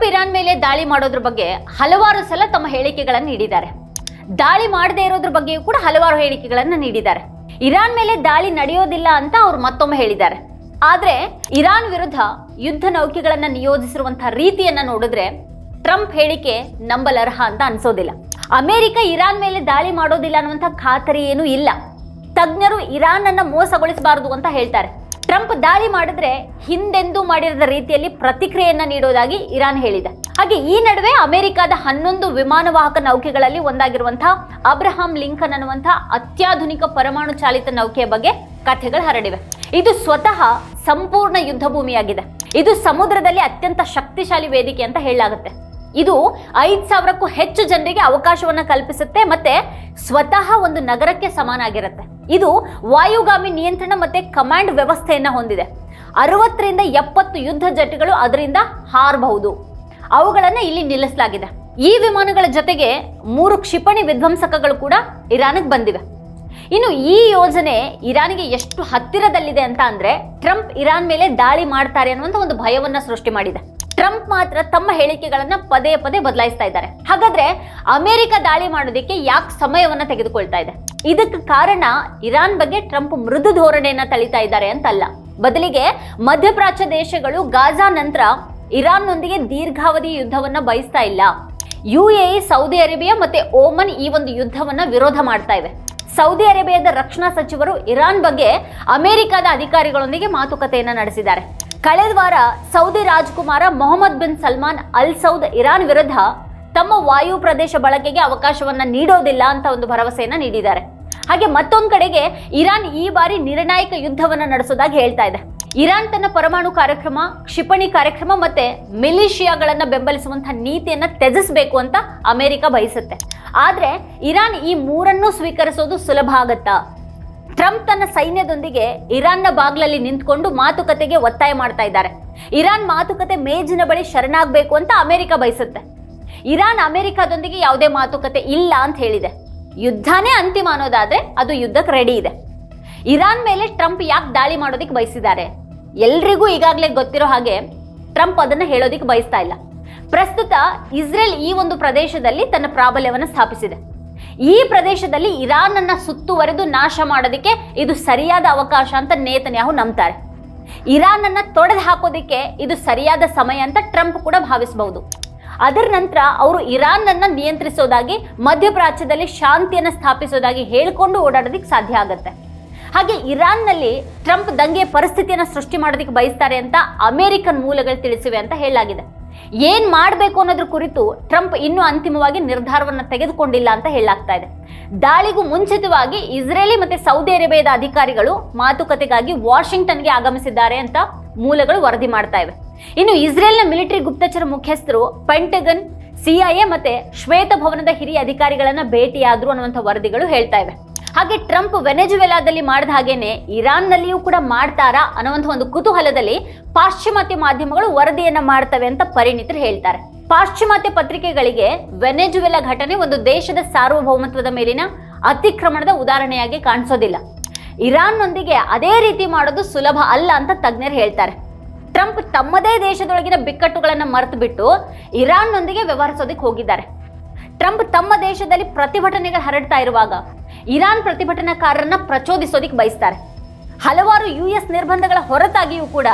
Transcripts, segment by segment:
Trump Iran ಮೇಲೆ ದಾಳಿ ಮಾಡೋದ್ರ ಬಗ್ಗೆ ಹಲವಾರು ಸಲ ತಮ್ಮ ಹೇಳಿಕೆಗಳನ್ನು ನೀಡಿದ್ದಾರೆ. ದಾಳಿ ಮಾಡದೇ ಇರೋದ್ರ ಬಗ್ಗೆಯೂ ಕೂಡ ಹಲವಾರು ಹೇಳಿಕೆಗಳನ್ನು ನೀಡಿದ್ದಾರೆ. ಇರಾನ್ ಮೇಲೆ ದಾಳಿ ನಡೆಯೋದಿಲ್ಲ ಅಂತ ಅವರು ಮತ್ತೊಮ್ಮೆ ಹೇಳಿದ್ದಾರೆ. ಆದ್ರೆ ಇರಾನ್ ವಿರುದ್ಧ ಯುದ್ಧ ನೌಕೆಗಳನ್ನ ನಿಯೋಜಿಸಿರುವಂತಹ ರೀತಿಯನ್ನ ನೋಡಿದ್ರೆ ಟ್ರಂಪ್ ಹೇಳಿಕೆ ನಂಬಲರ್ಹ ಅಂತ ಅನ್ಸೋದಿಲ್ಲ. ಅಮೆರಿಕ ಇರಾನ್ ಮೇಲೆ ದಾಳಿ ಮಾಡೋದಿಲ್ಲ ಅನ್ನುವಂಥ ಖಾತರಿ ಏನೂ ಇಲ್ಲ. ತಜ್ಞರು ಇರಾನ್ ಅನ್ನ ಮೋಸಗೊಳಿಸಬಾರದು ಅಂತ ಹೇಳ್ತಾರೆ. ಟ್ರಂಪ್ ದಾಳಿ ಮಾಡಿದ್ರೆ ಹಿಂದೆಂದೂ ಮಾಡಿರದ ರೀತಿಯಲ್ಲಿ ಪ್ರತಿಕ್ರಿಯೆಯನ್ನ ನೀಡೋದಾಗಿ ಇರಾನ್ ಹೇಳಿದೆ. ಹಾಗೆ ಈ ನಡುವೆ ಅಮೆರಿಕದ ಹನ್ನೊಂದು ವಿಮಾನವಾಹಕ ನೌಕೆಗಳಲ್ಲಿ ಒಂದಾಗಿರುವಂತಹ ಅಬ್ರಹಾಂ ಲಿಂಕನ್ ಅನ್ನುವಂತಹ ಅತ್ಯಾಧುನಿಕ ಪರಮಾಣು ಚಾಲಿತ ನೌಕೆಯ ಬಗ್ಗೆ ಕಥೆಗಳು ಹರಡಿವೆ. ಇದು ಸ್ವತಃ ಸಂಪೂರ್ಣ ಯುದ್ಧ ಭೂಮಿಯಾಗಿದೆ ಇದು ಸಮುದ್ರದಲ್ಲಿ ಅತ್ಯಂತ ಶಕ್ತಿಶಾಲಿ ವೇದಿಕೆ ಅಂತ ಹೇಳಲಾಗುತ್ತೆ. ಇದು ಐದು ಸಾವಿರಕ್ಕೂ ಹೆಚ್ಚು ಜನರಿಗೆ ಅವಕಾಶವನ್ನ ಕಲ್ಪಿಸುತ್ತೆ ಮತ್ತೆ ಸ್ವತಃ ಒಂದು ನಗರಕ್ಕೆ ಸಮಾನ ಆಗಿರುತ್ತೆ ಇದು ವಾಯುಗಾಮಿ ನಿಯಂತ್ರಣ ಮತ್ತು ಕಮಾಂಡ್ ವ್ಯವಸ್ಥೆಯನ್ನ ಹೊಂದಿದೆ. ಅರವತ್ತರಿಂದ ಎಪ್ಪತ್ತು ಯುದ್ಧ ಜಟ್ಗಳು ಅದರಿಂದ ಹಾರಬಹುದು. ಅವುಗಳನ್ನು ಇಲ್ಲಿ ನಿಲ್ಲಿಸಲಾಗಿದೆ. ಈ ವಿಮಾನಗಳ ಜೊತೆಗೆ ಮೂರು ಕ್ಷಿಪಣಿ ವಿಧ್ವಂಸಕಗಳು ಕೂಡ ಇರಾನ್ಗೆ ಬಂದಿವೆ. ಇನ್ನು ಈ ಯೋಜನೆ ಇರಾನ್ಗೆ ಎಷ್ಟು ಹತ್ತಿರದಲ್ಲಿದೆ ಅಂತ ಅಂದ್ರೆ ಟ್ರಂಪ್ ಇರಾನ್ ಮೇಲೆ ದಾಳಿ ಮಾಡ್ತಾರೆ ಅನ್ನುವಂತ ಒಂದು ಭಯವನ್ನ ಸೃಷ್ಟಿ ಮಾಡಿದೆ. ಟ್ರಂಪ್ ಮಾತ್ರ ತಮ್ಮ ಹೇಳಿಕೆಗಳನ್ನ ಪದೇ ಪದೇ ಬದಲಾಯಿಸ್ತಾ ಇದ್ದಾರೆ. ಹಾಗಾದ್ರೆ ಅಮೆರಿಕ ದಾಳಿ ಮಾಡೋದಕ್ಕೆ ಯಾಕೆ ಸಮಯವನ್ನ ತೆಗೆದುಕೊಳ್ತಾ ಇದೆ? ಇದಕ್ಕೆ ಕಾರಣ ಇರಾನ್ ಬಗ್ಗೆ ಟ್ರಂಪ್ ಮೃದು ಧೋರಣೆಯನ್ನ ತಳಿತಾ ಇದ್ದಾರೆ ಅಂತಲ್ಲ. ಬದಲಿಗೆ ಮಧ್ಯಪ್ರಾಚ್ಯ ದೇಶಗಳು ಗಾಜಾ ನಂತರ ಇರಾನ್ನೊಂದಿಗೆ ದೀರ್ಘಾವಧಿ ಯುದ್ಧವನ್ನ ಬಯಸ್ತಾ ಇಲ್ಲ. ಯು ಎ ಸೌದಿ ಅರೇಬಿಯಾ ಮತ್ತೆ ಓಮನ್ ಈ ಒಂದು ಯುದ್ಧವನ್ನ ವಿರೋಧ ಮಾಡ್ತಾ ಇವೆ. ಸೌದಿ ಅರೇಬಿಯಾದ ರಕ್ಷಣಾ ಸಚಿವರು ಇರಾನ್ ಬಗ್ಗೆ ಅಮೆರಿಕದ ಅಧಿಕಾರಿಗಳೊಂದಿಗೆ ಮಾತುಕತೆಯನ್ನು ನಡೆಸಿದ್ದಾರೆ. ಕಳೆದ ವಾರ ಸೌದಿ ರಾಜಕುಮಾರ Mohammed bin Salman Al Saud Iran ವಿರುದ್ಧ ತಮ್ಮ ವಾಯು ಪ್ರದೇಶ ಬಳಕೆಗೆ ಅವಕಾಶವನ್ನ ನೀಡೋದಿಲ್ಲ ಅಂತ ಒಂದು ಭರವಸೆಯನ್ನ ನೀಡಿದ್ದಾರೆ. ಹಾಗೆ ಮತ್ತೊಂದು ಕಡೆಗೆ ಇರಾನ್ ಈ ಬಾರಿ ನಿರ್ಣಾಯಕ ಯುದ್ಧವನ್ನ ನಡೆಸೋದಾಗಿ ಹೇಳ್ತಾ ಇದೆ. ಇರಾನ್ ತನ್ನ ಪರಮಾಣು ಕಾರ್ಯಕ್ರಮ, ಕ್ಷಿಪಣಿ ಕಾರ್ಯಕ್ರಮ ಮತ್ತೆ ಮಿಲಿಷಿಯಾಗಳನ್ನ ಬೆಂಬಲಿಸುವಂತಹ ನೀತಿಯನ್ನ ತ್ಯಜಿಸಬೇಕು ಅಂತ ಅಮೆರಿಕ ಬಯಸುತ್ತೆ. ಆದ್ರೆ ಇರಾನ್ ಈ ಮೂರನ್ನು ಸ್ವೀಕರಿಸೋದು ಸುಲಭ ಆಗತ್ತಾ? ಟ್ರಂಪ್ ತನ್ನ ಸೈನ್ಯದೊಂದಿಗೆ ಇರಾನ್ನ ಬಾಗ್ಲಲ್ಲಿ ನಿಂತ್ಕೊಂಡು ಮಾತುಕತೆಗೆ ಒತ್ತಾಯ ಮಾಡ್ತಾ ಇದ್ದಾರೆ. ಇರಾನ್ ಮಾತುಕತೆ ಮೇಜಿನ ಬಳಿ ಶರಣಾಗಬೇಕು ಅಂತ ಅಮೆರಿಕ ಬಯಸುತ್ತೆ. ಇರಾನ್ ಅಮೆರಿಕದೊಂದಿಗೆ ಯಾವುದೇ ಮಾತುಕತೆ ಇಲ್ಲ ಅಂತ ಹೇಳಿದೆ. ಯುದ್ಧನೇ ಅಂತಿಮ ಅನ್ನೋದಾದ್ರೆ ಅದು ಯುದ್ಧಕ್ಕೆ ರೆಡಿ ಇದೆ. ಇರಾನ್ ಮೇಲೆ ಟ್ರಂಪ್ ಯಾಕೆ ದಾಳಿ ಮಾಡೋದಕ್ಕೆ ಬಯಸಿದ್ದಾರೆ? ಎಲ್ರಿಗೂ ಈಗಾಗಲೇ ಗೊತ್ತಿರೋ ಹಾಗೆ ಟ್ರಂಪ್ ಅದನ್ನು ಹೇಳೋದಕ್ಕೆ ಬಯಸ್ತಾ ಇಲ್ಲ. ಪ್ರಸ್ತುತ ಇಸ್ರೇಲ್ ಈ ಒಂದು ಪ್ರದೇಶದಲ್ಲಿ ತನ್ನ ಪ್ರಾಬಲ್ಯವನ್ನು ಸ್ಥಾಪಿಸಿದೆ. ಈ ಪ್ರದೇಶದಲ್ಲಿ ಇರಾನ್ ಅನ್ನ ಸುತ್ತುವರೆದು ನಾಶ ಮಾಡೋದಕ್ಕೆ ಇದು ಸರಿಯಾದ ಅವಕಾಶ ಅಂತ ನೇತನ್ಯಾಹು ನಂಬ್ತಾರೆ. ಇರಾನ್ ಅನ್ನ ತೊಡೆದು ಹಾಕೋದಕ್ಕೆ ಇದು ಸರಿಯಾದ ಸಮಯ ಅಂತ ಟ್ರಂಪ್ ಕೂಡ ಭಾವಿಸಬಹುದು ಅದರ ನಂತರ ಅವರು ಇರಾನ್ ಅನ್ನ ನಿಯಂತ್ರಿಸೋದಾಗಿ ಮಧ್ಯಪ್ರಾಚ್ಯದಲ್ಲಿ ಶಾಂತಿಯನ್ನು ಸ್ಥಾಪಿಸೋದಾಗಿ ಹೇಳ್ಕೊಂಡು ಓಡಾಡೋದಕ್ಕೆ ಸಾಧ್ಯ ಆಗುತ್ತೆ. ಹಾಗೆ ಇರಾನ್ನಲ್ಲಿ ಟ್ರಂಪ್ ದಂಗೆ ಪರಿಸ್ಥಿತಿಯನ್ನು ಸೃಷ್ಟಿ ಮಾಡೋದಕ್ಕೆ ಬಯಸ್ತಾರೆ ಅಂತ ಅಮೆರಿಕನ್ ಮೂಲಗಳು ತಿಳಿಸಿವೆ ಅಂತ ಹೇಳಲಾಗಿದೆ. ಏನ್ ಮಾಡಬೇಕು ಅನ್ನೋದ್ರ ಕುರಿತು ಟ್ರಂಪ್ ಇನ್ನೂ ಅಂತಿಮವಾಗಿ ನಿರ್ಧಾರವನ್ನು ತೆಗೆದುಕೊಂಡಿಲ್ಲ ಅಂತ ಹೇಳಲಾಗ್ತಾ ಇದೆ. ದಾಳಿಗೂ ಮುಂಚಿತವಾಗಿ ಇಸ್ರೇಲಿ ಮತ್ತೆ ಸೌದಿ ಅರೇಬಿಯಾದ ಅಧಿಕಾರಿಗಳು ಮಾತುಕತೆಗಾಗಿ ವಾಷಿಂಗ್ಟನ್ಗೆ ಆಗಮಿಸಿದ್ದಾರೆ ಅಂತ ಮೂಲಗಳು ವರದಿ ಮಾಡ್ತಾ ಇವೆ. ಇನ್ನು ಇಸ್ರೇಲ್ನ ಮಿಲಿಟರಿ ಗುಪ್ತಚರ ಮುಖ್ಯಸ್ಥರು ಪೆಂಟಗನ್ ಸಿಐಎ ಮತ್ತೆ ಶ್ವೇತ ಭವನದ ಹಿರಿಯ ಅಧಿಕಾರಿಗಳನ್ನ ಭೇಟಿಯಾದ್ರು ಅನ್ನುವಂಥ ವರದಿಗಳು ಹೇಳ್ತಾ ಇವೆ. ಹಾಗೆ ಟ್ರಂಪ್ ವೆನೆಜುವೆಲಾದಲ್ಲಿ ಮಾಡಿದ ಹಾಗೇನೆ ಇರಾನ್ನಲ್ಲಿಯೂ ಕೂಡ ಮಾಡ್ತಾರಾ ಅನ್ನುವಂಥ ಒಂದು ಕುತೂಹಲದಲ್ಲಿ ಪಾಶ್ಚಿಮಾತ್ಯ ಮಾಧ್ಯಮಗಳು ವರದಿಯನ್ನ ಮಾಡ್ತವೆ ಅಂತ ಪರಿಣಿತರು ಹೇಳ್ತಾರೆ. ಪಾಶ್ಚಿಮಾತ್ಯ ಪತ್ರಿಕೆಗಳಿಗೆ ವೆನೆಜುವೆಲಾ ಘಟನೆ ಒಂದು ದೇಶದ ಸಾರ್ವಭೌಮತ್ವದ ಮೇಲಿನ ಅತಿಕ್ರಮಣದ ಉದಾಹರಣೆಯಾಗಿ ಕಾಣಿಸೋದಿಲ್ಲ. ಇರಾನ್ನೊಂದಿಗೆ ಅದೇ ರೀತಿ ಮಾಡೋದು ಸುಲಭ ಅಲ್ಲ ಅಂತ ತಜ್ಞರು ಹೇಳ್ತಾರೆ. ಟ್ರಂಪ್ ತಮ್ಮದೇ ದೇಶದೊಳಗಿನ ಬಿಕ್ಕಟ್ಟುಗಳನ್ನು ಮರೆತು ಬಿಟ್ಟು ಇರಾನ್ನೊಂದಿಗೆ ವ್ಯವಹರಿಸೋದಕ್ಕೆ ಹೋಗಿದ್ದಾರೆ. ಟ್ರಂಪ್ ತಮ್ಮ ದೇಶದಲ್ಲಿ ಪ್ರತಿಭಟನೆಗಳು ಹರಡ್ತಾ ಇರುವಾಗ ಇರಾನ್ ಪ್ರತಿಭಟನಾಕಾರರನ್ನ ಪ್ರಚೋದಿಸೋದಿಕ್ ಬಯಸ್ತಾರೆ. ಹಲವಾರು ಯು ಎಸ್ ನಿರ್ಬಂಧಗಳ ಹೊರತಾಗಿಯೂ ಕೂಡ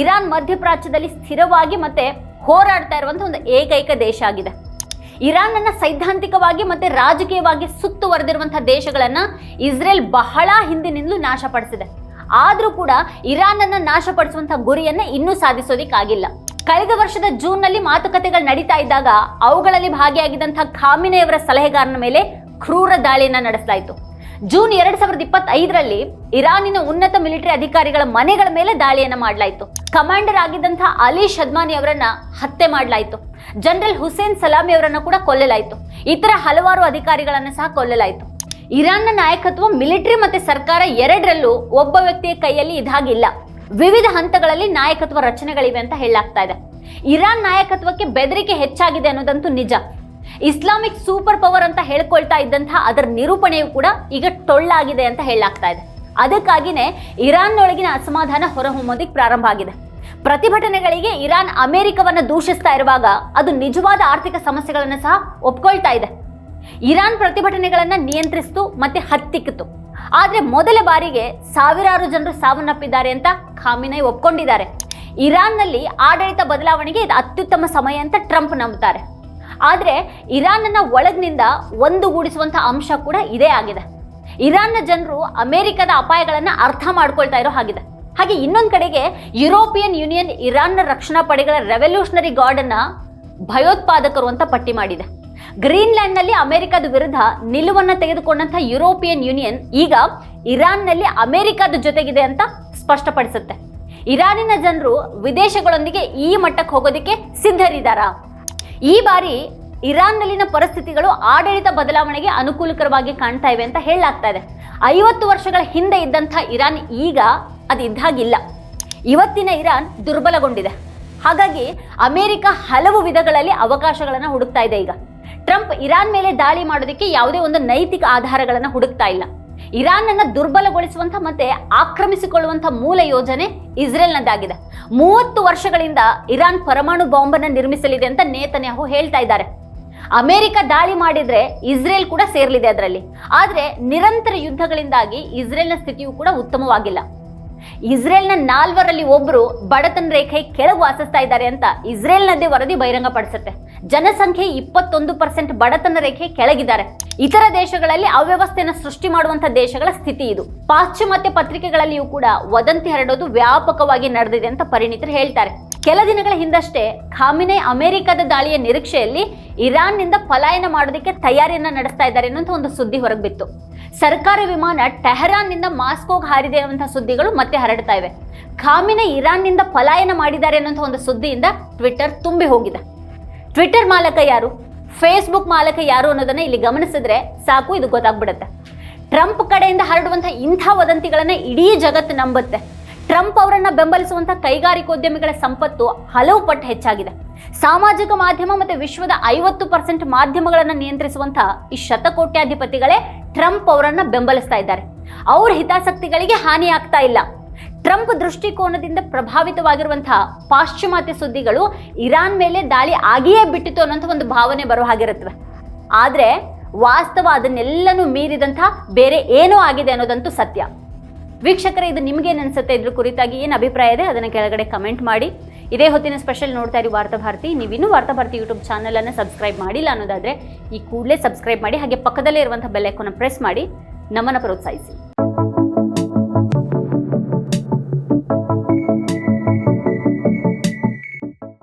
ಇರಾನ್ ಮಧ್ಯಪ್ರಾಚ್ಯದಲ್ಲಿ ಸ್ಥಿರವಾಗಿ ಮತ್ತೆ ಹೋರಾಡ್ತಾ ಇರುವಂತಹ ಒಂದು ಏಕೈಕ ದೇಶ ಆಗಿದೆ. ಇರಾನ್ ಅನ್ನ ಸೈದ್ಧಾಂತಿಕವಾಗಿ ಮತ್ತೆ ರಾಜಕೀಯವಾಗಿ ಸುತ್ತುವರೆದಿರುವಂತಹ ದೇಶಗಳನ್ನ ಇಸ್ರೇಲ್ ಬಹಳ ಹಿಂದಿನಿಂದಲೂ ನಾಶಪಡಿಸಿದೆ. ಆದ್ರೂ ಕೂಡ ಇರಾನ್ ಅನ್ನ ನಾಶಪಡಿಸುವಂತಹ ಗುರಿಯನ್ನ ಇನ್ನೂ ಸಾಧಿಸೋದಿಕ್ಕಾಗಿಲ್ಲ. ಕಳೆದ ವರ್ಷದ ಜೂನ್ನಲ್ಲಿ ಮಾತುಕತೆಗಳು ನಡೀತಾ ಇದ್ದಾಗ ಅವುಗಳಲ್ಲಿ ಭಾಗಿಯಾಗಿದ್ದಂತಹ ಖಾಮಿನೆಯವರ ಸಲಹೆಗಾರನ ಮೇಲೆ ಕ್ರೂರ ದಾಳಿಯನ್ನ ನಡೆಸಲಾಯಿತು. ಜೂನ್ ಎರಡ್ ಸಾವಿರದ ಇಪ್ಪತ್ತೈದರಲ್ಲಿ ಇರಾನಿನ ಉನ್ನತ ಮಿಲಿಟರಿ ಅಧಿಕಾರಿಗಳ ಮನೆಗಳ ಮೇಲೆ ದಾಳಿಯನ್ನ ಮಾಡಲಾಯಿತು. ಕಮಾಂಡರ್ ಆಗಿದ್ದಂತಹ ಅಲಿ ಶದ್ಮಾನಿ ಅವರನ್ನ ಹತ್ಯೆ ಮಾಡಲಾಯಿತು. ಜನರಲ್ ಹುಸೇನ್ ಸಲಾಮಿ ಅವರನ್ನ ಕೂಡ ಕೊಲ್ಲಲಾಯಿತು. ಇತರ ಹಲವಾರು ಅಧಿಕಾರಿಗಳನ್ನ ಸಹ ಕೊಲ್ಲಲಾಯಿತು. ಇರಾನ್ನ ನಾಯಕತ್ವ, ಮಿಲಿಟರಿ ಮತ್ತೆ ಸರ್ಕಾರ ಎರಡರಲ್ಲೂ ಒಬ್ಬ ವ್ಯಕ್ತಿಯ ಕೈಯಲ್ಲಿ ಇದಾಗಿಲ್ಲ. ವಿವಿಧ ಹಂತಗಳಲ್ಲಿ ನಾಯಕತ್ವ ರಚನೆಗಳಿವೆ ಅಂತ ಹೇಳಾಗ್ತಾ ಇದೆ. ಇರಾನ್ ನಾಯಕತ್ವಕ್ಕೆ ಬೆದರಿಕೆ ಹೆಚ್ಚಾಗಿದೆ ಅನ್ನೋದಂತೂ ನಿಜ. ಇಸ್ಲಾಮಿಕ್ ಸೂಪರ್ ಪವರ್ ಅಂತ ಹೇಳ್ಕೊಳ್ತಾ ಇದ್ದಂತಹ ಅದರ ನಿರೂಪಣೆಯು ಕೂಡ ಈಗ ಟೊಳ್ಳಾಗಿದೆ ಅಂತ ಹೇಳಲಾಗ್ತಾ ಇದೆ. ಅದಕ್ಕಾಗಿನೇ ಇರಾನ್ನೊಳಗಿನ ಅಸಮಾಧಾನ ಹೊರಹೊಮ್ಮೋದಿಕ್ ಪ್ರಾರಂಭ ಆಗಿದೆ. ಪ್ರತಿಭಟನೆಗಳಿಗೆ ಇರಾನ್ ಅಮೆರಿಕವನ್ನ ದೂಷಿಸ್ತಾ ಇರುವಾಗ ಅದು ನಿಜವಾದ ಆರ್ಥಿಕ ಸಮಸ್ಯೆಗಳನ್ನು ಸಹ ಒಪ್ಕೊಳ್ತಾ ಇದೆ. ಇರಾನ್ ಪ್ರತಿಭಟನೆಗಳನ್ನ ನಿಯಂತ್ರಿಸ್ತು ಮತ್ತೆ ಹತ್ತಿಕ್ಕಿತು. ಆದರೆ ಮೊದಲ ಬಾರಿಗೆ ಸಾವಿರಾರು ಜನರು ಸಾವನ್ನಪ್ಪಿದ್ದಾರೆ ಅಂತ ಖಾಮಿನೈ ಒಪ್ಕೊಂಡಿದ್ದಾರೆ. ಇರಾನ್ನಲ್ಲಿ ಆಡಳಿತ ಬದಲಾವಣೆಗೆ ಇದು ಅತ್ಯುತ್ತಮ ಸಮಯ ಅಂತ ಟ್ರಂಪ್ ನಂಬುತ್ತಾರೆ ಆದರೆ ಇರಾನ್ನ ಒಳಗಿನಿಂದ ಒಂದುಗೂಡಿಸುವಂತ ಅಂಶ ಕೂಡ ಇದೇ ಆಗಿದೆ. ಇರಾನ್ನ ಜನರು ಅಮೆರಿಕದ ಅಪಾಯಗಳನ್ನ ಅರ್ಥ ಮಾಡ್ಕೊಳ್ತಾ ಇರೋ ಹಾಗಿದೆ. ಹಾಗೆ ಇನ್ನೊಂದು ಕಡೆಗೆ ಯುರೋಪಿಯನ್ ಯೂನಿಯನ್ ಇರಾನ್ನ ರಕ್ಷಣಾ ಪಡೆಗಳ ರೆವಲ್ಯೂಷನರಿ ಗಾರ್ಡ್ ಅನ್ನ ಭಯೋತ್ಪಾದಕರು ಅಂತ ಪಟ್ಟಿ ಮಾಡಿದೆ. ಗ್ರೀನ್ಲ್ಯಾಂಡ್ನಲ್ಲಿ ಅಮೆರಿಕದ ವಿರುದ್ಧ ನಿಲುವನ್ನ ತೆಗೆದುಕೊಂಡಂತಹ ಯುರೋಪಿಯನ್ ಯೂನಿಯನ್ ಈಗ ಇರಾನ್ನಲ್ಲಿ ಅಮೆರಿಕದ ಜೊತೆಗಿದೆ ಅಂತ ಸ್ಪಷ್ಟಪಡಿಸುತ್ತೆ. ಇರಾನಿನ ಜನರು ವಿದೇಶಗಳೊಂದಿಗೆ ಈ ಮಟ್ಟಕ್ಕೆ ಹೋಗೋದಕ್ಕೆ ಸಿದ್ಧರಿದ್ದಾರಾ? ಈ ಬಾರಿ ಇರಾನ್ನಲ್ಲಿನ ಪರಿಸ್ಥಿತಿಗಳು ಆಡಳಿತ ಬದಲಾವಣೆಗೆ ಅನುಕೂಲಕರವಾಗಿ ಕಾಣ್ತಾ ಇವೆ ಅಂತ ಹೇಳಲಾಗ್ತಾ ಇದೆ. ಐವತ್ತು ವರ್ಷಗಳ ಹಿಂದೆ ಇದ್ದಂಥ ಇರಾನ್ ಈಗ ಅದು ಇದ್ದಾಗಿಲ್ಲ. ಇವತ್ತಿನ ಇರಾನ್ ದುರ್ಬಲಗೊಂಡಿದೆ. ಹಾಗಾಗಿ ಅಮೆರಿಕ ಹಲವು ವಿಧಗಳಲ್ಲಿ ಅವಕಾಶಗಳನ್ನು ಹುಡುಕ್ತಾ ಇದೆ ಈಗ. ಟ್ರಂಪ್ ಇರಾನ್ ಮೇಲೆ ದಾಳಿ ಮಾಡೋದಕ್ಕೆ ಯಾವುದೇ ಒಂದು ನೈತಿಕ ಆಧಾರಗಳನ್ನು ಹುಡುಕ್ತಾ ಇಲ್ಲ. ಇರಾನ್ ಅನ್ನ ದುರ್ಬಲಗೊಳಿಸುವಂತ ಮತ್ತೆ ಆಕ್ರಮಿಸಿಕೊಳ್ಳುವಂತ ಮೂಲ ಯೋಜನೆ ಇಸ್ರೇಲ್ನದ್ದಾಗಿದೆ. ಮೂವತ್ತು ವರ್ಷಗಳಿಂದ ಇರಾನ್ ಪರಮಾಣು ಬಾಂಬ್ ಅನ್ನ ನಿರ್ಮಿಸಲಿದೆ ಅಂತ ನೇತನ್ಯಾಹು ಹೇಳ್ತಾ ಇದ್ದಾರೆ. ಅಮೆರಿಕ ದಾಳಿ ಮಾಡಿದ್ರೆ ಇಸ್ರೇಲ್ ಕೂಡ ಸೇರ್ಲಿದೆ ಅದರಲ್ಲಿ. ಆದ್ರೆ ನಿರಂತರ ಯುದ್ಧಗಳಿಂದಾಗಿ ಇಸ್ರೇಲ್ನ ಸ್ಥಿತಿಯು ಕೂಡ ಉತ್ತಮವಾಗಿಲ್ಲ. ಇಸ್ರೇಲ್ನ ನಾಲ್ವರಲ್ಲಿ ಒಬ್ಬರು ಬಡತನ ರೇಖೆ ಕೆಳಗೆ ವಾಸಿಸ್ತಾ ಇದ್ದಾರೆ ಅಂತ ಇಸ್ರೇಲ್ನದೇ ವರದಿ ಬಹಿರಂಗಪಡಿಸುತ್ತೆ. ಜನಸಂಖ್ಯೆ ಇಪ್ಪತ್ತೊಂದು ಪರ್ಸೆಂಟ್ ಬಡತನ ರೇಖೆ ಕೆಳಗಿದ್ದಾರೆ. ಇತರ ದೇಶಗಳಲ್ಲಿ ಅವ್ಯವಸ್ಥೆಯನ್ನು ಸೃಷ್ಟಿ ಮಾಡುವಂಥ ದೇಶಗಳ ಸ್ಥಿತಿ ಇದು. ಪಾಶ್ಚಿಮಾತ್ಯ ಪತ್ರಿಕೆಗಳಲ್ಲಿಯೂ ಕೂಡ ವದಂತಿ ಹರಡೋದು ವ್ಯಾಪಕವಾಗಿ ನಡೆದಿದೆ ಅಂತ ಪರಿಣಿತರು ಹೇಳ್ತಾರೆ. ಕೆಲ ದಿನಗಳ ಹಿಂದಷ್ಟೇ ಖಾಮಿನೆ ಅಮೆರಿಕದ ದಾಳಿಯ ನಿರೀಕ್ಷೆಯಲ್ಲಿ ಇರಾನ್ನಿಂದ ಪಲಾಯನ ಮಾಡೋದಕ್ಕೆ ತಯಾರಿಯನ್ನ ನಡೆಸ್ತಾ ಇದ್ದಾರೆ ಅನ್ನೋಂಥ ಒಂದು ಸುದ್ದಿ ಹೊರಗೆ ಬಿತ್ತು ಸರ್ಕಾರಿ ವಿಮಾನ ಟೆಹರಾನ್ನಿಂದ ಮಾಸ್ಕೋಗೆ ಹಾರಿದೆ ಅನ್ನುವಂಥ ಸುದ್ದಿಗಳು ಮತ್ತೆ ಹರಡ್ತಾ ಇವೆ. ಖಾಮಿನೆ ಇರಾನ್ನಿಂದ ಪಲಾಯನ ಮಾಡಿದ್ದಾರೆ ಅನ್ನೋಂಥ ಒಂದು ಸುದ್ದಿಯಿಂದ ಟ್ವಿಟ್ಟರ್ ತುಂಬಿ ಹೋಗಿದೆ. ಟ್ವಿಟರ್ ಮಾಲಕ ಯಾರು? ಫೇಸ್ಬುಕ್ ಮಾಲಕ ಯಾರು ಅನ್ನೋದನ್ನ ಇಲ್ಲಿ ಗಮನಿಸಿದ್ರೆ ಸಾಕು, ಇದು ಗೊತ್ತಾಗ್ಬಿಡುತ್ತೆ. ಟ್ರಂಪ್ ಕಡೆಯಿಂದ ಹರಡುವಂಥ ಇಂಥ ವದಂತಿಗಳನ್ನ ಇಡೀ ಜಗತ್ತು ನಂಬುತ್ತೆ. ಟ್ರಂಪ್ ಅವರನ್ನ ಬೆಂಬಲಿಸುವಂತಹ ಕೈಗಾರಿಕೋದ್ಯಮಿಗಳ ಸಂಪತ್ತು ಹಲವು ಪಟ್ಟು ಹೆಚ್ಚಾಗಿದೆ. ಸಾಮಾಜಿಕ ಮಾಧ್ಯಮ ಮತ್ತೆ ವಿಶ್ವದ ಐವತ್ತು ಪರ್ಸೆಂಟ್ ಮಾಧ್ಯಮಗಳನ್ನು ನಿಯಂತ್ರಿಸುವಂತಹ ಈ ಶತಕೋಟ್ಯಾಧಿಪತಿಗಳೇ ಟ್ರಂಪ್ ಅವರನ್ನ ಬೆಂಬಲಿಸ್ತಾ ಇದ್ದಾರೆ. ಅವ್ರ ಹಿತಾಸಕ್ತಿಗಳಿಗೆ ಹಾನಿಯಾಗ್ತಾ ಇಲ್ಲ. ಟ್ರಂಪ್ ದೃಷ್ಟಿಕೋನದಿಂದ ಪ್ರಭಾವಿತವಾಗಿರುವಂತಹ ಪಾಶ್ಚಿಮಾತ್ಯ ಸುದ್ದಿಗಳು ಇರಾನ್ ಮೇಲೆ ದಾಳಿ ಆಗಿಯೇ ಬಿಟ್ಟಿತು ಅನ್ನೋಂಥ ಒಂದು ಭಾವನೆ ಬರುವ ಹಾಗಿರುತ್ತವೆ. ಆದರೆ ವಾಸ್ತವ ಅದನ್ನೆಲ್ಲನೂ ಮೀರಿದಂತಹ ಬೇರೆ ಏನೂ ಆಗಿದೆ ಅನ್ನೋದಂತೂ ಸತ್ಯ. ವೀಕ್ಷಕರೇ, ಇದು ನಿಮಗೇನು ಅನಿಸುತ್ತೆ ಇದ್ರ ಕುರಿತಾಗಿ ಏನು ಅಭಿಪ್ರಾಯ ಇದೆ, ಅದನ್ನು ಕೆಳಗಡೆ ಕಮೆಂಟ್ ಮಾಡಿ. ಇದೇ ಹೊತ್ತಿನ ಸ್ಪೆಷಲ್ ನೋಡ್ತಾ ಇರಿ ವಾರ್ತಾ ಭಾರತಿ. ನೀವಿನ್ನೂ ವಾರ್ತಾ ಭಾರತಿ ಯೂಟ್ಯೂಬ್ ಚಾನಲನ್ನು ಸಬ್ಸ್ಕ್ರೈಬ್ ಮಾಡಿಲ್ಲ ಅನ್ನೋದಾದರೆ, ಈ ಕೂಡಲೇ ಸಬ್ಸ್ಕ್ರೈಬ್ ಮಾಡಿ, ಹಾಗೆ ಪಕ್ಕದಲ್ಲೇ ಇರುವಂಥ ಬೆಲ್ ಐಕಾನ್ನ ಪ್ರೆಸ್ ಮಾಡಿ, ನಮ್ಮನ್ನು ಪ್ರೋತ್ಸಾಹಿಸಿ.